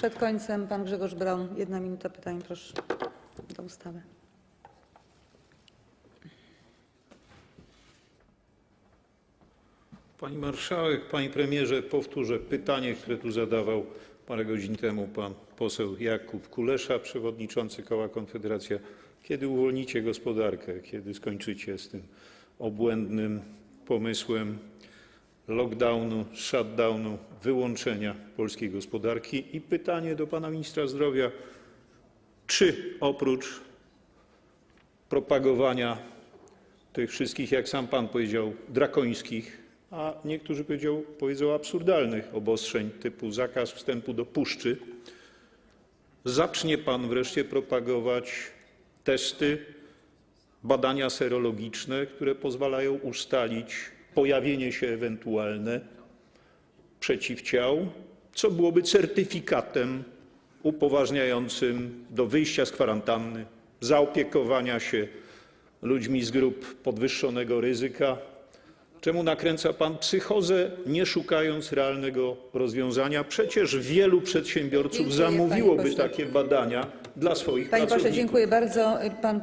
Przed końcem pan Grzegorz Braun. Jedna minuta pytań, proszę, do ustawy. Pani marszałek, panie premierze, powtórzę pytanie, które tu zadawał parę godzin temu pan poseł Jakub Kulesza, przewodniczący koła Konfederacja. Kiedy uwolnicie gospodarkę? Kiedy skończycie z tym obłędnym pomysłem lockdownu, shutdownu, wyłączenia polskiej gospodarki? I pytanie do pana ministra zdrowia, czy oprócz propagowania tych wszystkich, jak sam pan powiedział, drakońskich, a niektórzy powiedział, powiedzą absurdalnych obostrzeń typu zakaz wstępu do puszczy, zacznie pan wreszcie propagować testy, badania serologiczne, które pozwalają ustalić pojawienie się ewentualne przeciwciał, co byłoby certyfikatem upoważniającym do wyjścia z kwarantanny, zaopiekowania się ludźmi z grup podwyższonego ryzyka. Czemu nakręca pan psychozę, nie szukając realnego rozwiązania? Przecież wielu przedsiębiorców Dziękuję, panie zamówiłoby pośle. takie badania dla swoich Panie pośle, pracowników. dziękuję bardzo. Pan